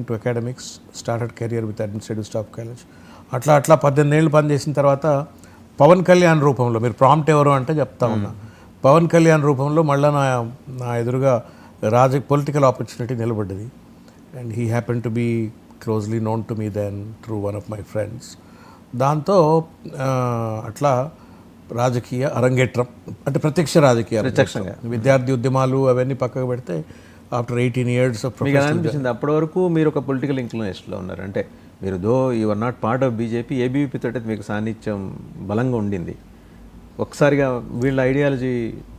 To academics started career with administrative staff college అట్లా అట్లా పద్దెనిమిది ఏళ్ళు పనిచేసిన తర్వాత పవన్ కళ్యాణ్ రూపంలో మీరు ప్రాంప్ట్ ఎవరు అంటే చెప్తా ఉన్నా. పవన్ కళ్యాణ్ రూపంలో మళ్ళీ నా నా ఎదురుగా రాజ political opportunity నిలబడ్డది. And he happen to be closely known to me then through one of my friends దాంతో అట్లా రాజకీయ అరంగేట్రం అంటే ప్రత్యక్ష రాజకీయ మీకు ఎలా అనిపించింది? అప్పటి వరకు మీరు ఒక పొలిటికల్ ఇన్ఫ్లుయెన్స్లో ఉన్నారు. అంటే మీరు though you're not part of BJP ABVP తోటి మీకు సాన్నిధ్యం బలంగా ఉండింది. ఒకసారిగా వీళ్ళ ఐడియాలజీ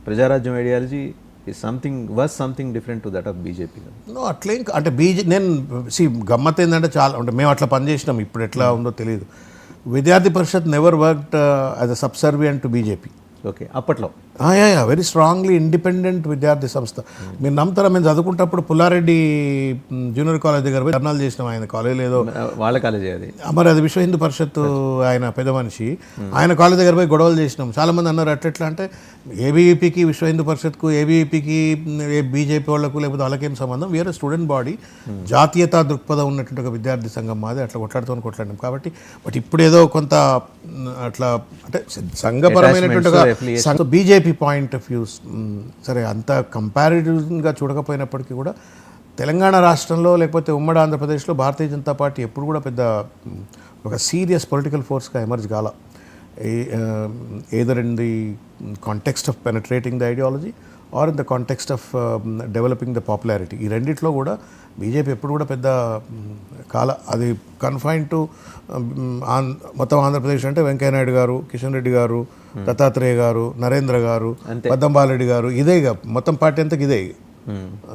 ప్రజారాజ్యం ఐడియాలజీ ఈ something was something different to that of BJP no అట్లేం అంటే బీజే నేను సి గమ్మత్ ఏంటంటే చాలా అంటే మేము అట్లా పనిచేసినాం ఇప్పుడు ఎట్లా ఉందో తెలియదు Vidyarthi Parishad never worked as a subservient to BJP okay అప్పట్లో. వెరీ స్ట్రాంగ్లీ ఇండిపెండెంట్ విద్యార్థి సంస్థ. మీరు నమ్ముతారా? మేము చదువుకుంటప్పుడు పుల్లారెడ్డి జూనియర్ కాలేజ్ దగ్గర పోయి ధర్నాలు చేసినాం ఆయన కాలేజ్ ఏదో. వాళ్ళ కాలేజీ అది? మరి అది విశ్వ హిందూ పరిషత్ ఆయన పెద్ద మనిషి. ఆయన కాలేజ్ దగ్గర పోయి గొడవలు చేసినాం. చాలా మంది అన్నారు అట్లెట్లా అంటే ఏబీవీపీకి విశ్వ హిందూ పరిషత్కు ఏబీవీపీకి బీజేపీ వాళ్ళకు లేకపోతే వాళ్ళకేం సంబంధం? వేరే స్టూడెంట్ బాడీ జాతీయతా దృక్పథం ఉన్నటువంటి ఒక విద్యార్థి సంఘం మాది. అట్లా కొట్లాడుతూ కొట్లాడినాం కాబట్టి బట్ ఇప్పుడు ఏదో కొంత అట్లా అంటే సంఘపరమైనటువంటి ఒక బీజేపీ పాయింట్ ఆఫ్ వ్యూస్ సరే అంత కంపారిటివ్గా చూడకపోయినప్పటికీ కూడా తెలంగాణ రాష్ట్రంలో లేకపోతే ఉమ్మడి ఆంధ్రప్రదేశ్లో భారతీయ జనతా పార్టీ ఎప్పుడు కూడా పెద్ద ఒక సీరియస్ పొలిటికల్ ఫోర్స్గా ఎమర్జ్ కాల. Either in the context of penetrating the ideology or in the context of developing the popularity ఈ రెండిట్లో కూడా బీజేపీ ఎప్పుడు కూడా పెద్ద కాల అది కన్ఫైన్ టు మొత్తం ఆంధ్రప్రదేశ్ అంటే వెంకయ్యనాయుడు గారు కిషన్ రెడ్డి గారు దత్తాత్రేయ గారు నరేంద్ర గారు పద్దంబాలరెడ్డి గారు ఇదే మొత్తం పార్టీ అంతా ఇదే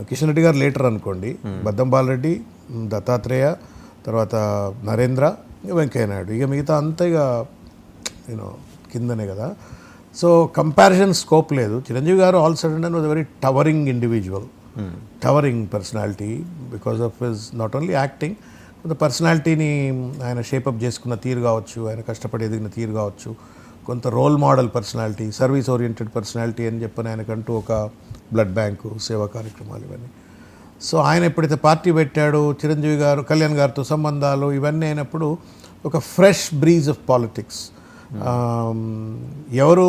కిషన్ రెడ్డి గారు లేటర్ అనుకోండి బద్దం బాలరెడ్డి మ్, దత్తాత్రేయ తర్వాత నరేంద్ర ఇక వెంకయ్య నాయుడు ఇక మిగతా అంతా ఇక యూనో కిందనే కదా. సో కంపారిజన్ స్కోప్ లేదు. Chiranjeevi garu all sudden and was very towering individual towering personality because of his not only acting కొంత పర్సనాలిటీని ఆయన షేపప్ చేసుకున్న తీరు కావచ్చు ఆయన కష్టపడి ఎదిగిన తీరు కావచ్చు కొంత role model personality service oriented personality అని చెప్పని ఆయనకంటూ ఒక బ్లడ్ బ్యాంకు సేవా కార్యక్రమాలు ఇవన్నీ. సో ఆయన ఎప్పుడైతే పార్టీ పెట్టాడు చిరంజీవి గారు కళ్యాణ్ గారితో సంబంధాలు ఇవన్నీ అయినప్పుడు ఒక ఫ్రెష్ బ్రీజ్ ఆఫ్ పాలిటిక్స్ ఎవరు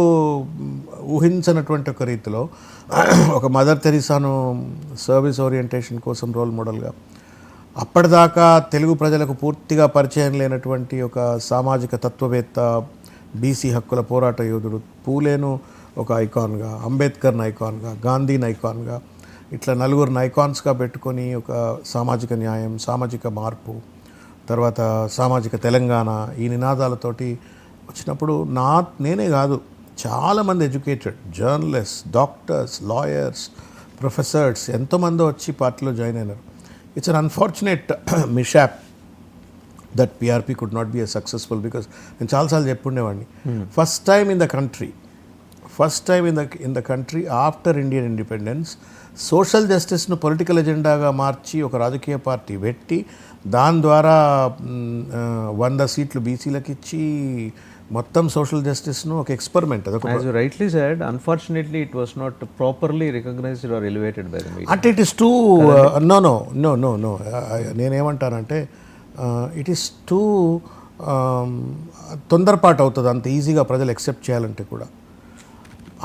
ఊహించనటువంటి ఒక రీతిలో ఒక మదర్ తెరిసాను సర్వీస్ ఓరియంటేషన్ కోసం రోల్ మోడల్గా అప్పటిదాకా తెలుగు ప్రజలకు పూర్తిగా పరిచయం లేనటువంటి ఒక సామాజిక తత్వవేత్త బీసీ హక్కుల పోరాట యోధుడు పూలేను ఒక ఐకాన్గా అంబేద్కర్ని ఐకాన్గా గాంధీని ఐకాన్గా ఇట్లా నలుగురు ఐకాన్స్గా పెట్టుకొని ఒక సామాజిక న్యాయం సామాజిక మార్పు తర్వాత సామాజిక తెలంగాణ ఈ నినాదాలతోటి వచ్చినప్పుడు నా నేనే కాదు చాలామంది educated journalist doctors lawyers professors ఎంతోమంది వచ్చి పార్టీలో జాయిన్ అయినారు. It's un unfortunate mishap that PRP could not be a successful because నేను చాలాసార్లు చెప్పుండేవాడిని. First time in the country first time in the in the country after Indian independence social జస్టిస్ను political ఎజెండాగా మార్చి ఒక రాజకీయ పార్టీ పెట్టి దాని ద్వారా వంద సీట్లు బీసీలకు ఇచ్చి మొత్తం సోషల్ జస్టిస్ను ఒక experiment you rightly said unfortunately it was not properly recognised or elevated by అంటే it is too no no no no no నేనేమంటానంటే ఇట్ ఈస్ టూ తొందరపాటు అవుతుంది అంత ఈజీగా ప్రజలు ఎక్సెప్ట్ చేయాలంటే కూడా.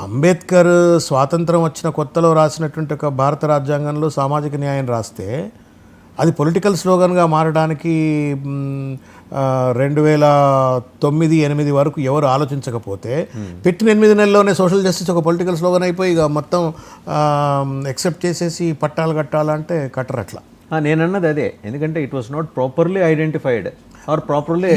అంబేద్కర్ స్వాతంత్రం వచ్చిన కొత్తలో రాసినటువంటి ఒక భారత రాజ్యాంగంలో సామాజిక న్యాయం రాస్తే అది పొలిటికల్ స్లోగన్గా మారడానికి రెండు వేల తొమ్మిది ఎనిమిది వరకు ఎవరు ఆలోచించకపోతే పెట్టిన ఎనిమిది నెలల్లోనే సోషల్ జస్టిస్ ఒక పొలిటికల్ స్లోగన్ అయిపోయి ఇక మొత్తం ఎక్సెప్ట్ చేసేసి పట్టాలు కట్టాలంటే కట్టరట్లా. నేను అన్నది అదే. ఎందుకంటే it was not properly identified or properly